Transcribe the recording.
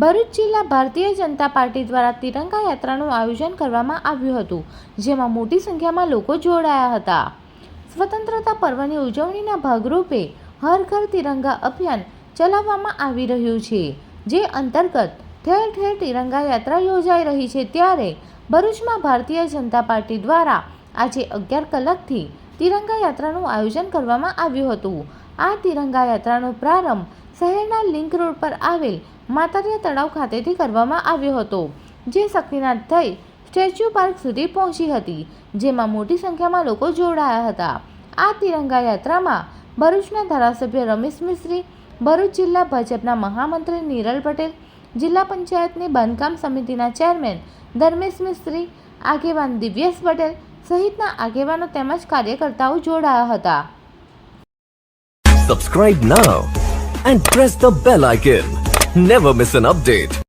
ભરૂચ જિલ્લા ભારતીય જનતા પાર્ટી દ્વારા તિરંગા યાત્રાનું આયોજન કરવામાં આવ્યું હતું, જેમાં મોટી સંખ્યામાં લોકો જોડાયા હતા. સ્વતંત્રતા પર્વની ઉજવણીના ભાગરૂપે હર ઘર તિરંગા અભિયાન ચલાવવામાં આવી રહ્યું છે, જે અંતર્ગત ઠેર ઠેર તિરંગા યાત્રા યોજાઈ રહી છે. ત્યારે ભરૂચમાં ભારતીય જનતા પાર્ટી દ્વારા આજે અગિયાર કલાકથી તિરંગા યાત્રાનું આયોજન કરવામાં આવ્યું હતું. આ તિરંગા યાત્રાનો પ્રારંભ શહેરના લિંક રોડ પર આવેલ માતારિયા તળાવ ખાતેથી કરવામાં આવ્યો હતો, જે શક્તિનાથ થઈ સ્ટેચ્યુ પાર્ક સુધી પહોંચી હતી, જેમાં મોટી સંખ્યામાં લોકો જોડાયા હતા. આ તિરંગા યાત્રામાં ભરૂચના ધારાસભ્ય રમેશ મિસ્ત્રી, ભરૂચ જિલ્લા ભાજપના મહામંત્રી નિરલ પટેલ, જિલ્લા પંચાયતની બાંધકામ સમિતિના ચેરમેન ધર્મેશ મિસ્ત્રી, આગેવાન દિવ્યેશ પટેલ સહિતના આગેવાનો તેમજ કાર્યકર્તાઓ જોડાયા હતા Subscribe now and press the bell icon. Never miss an update.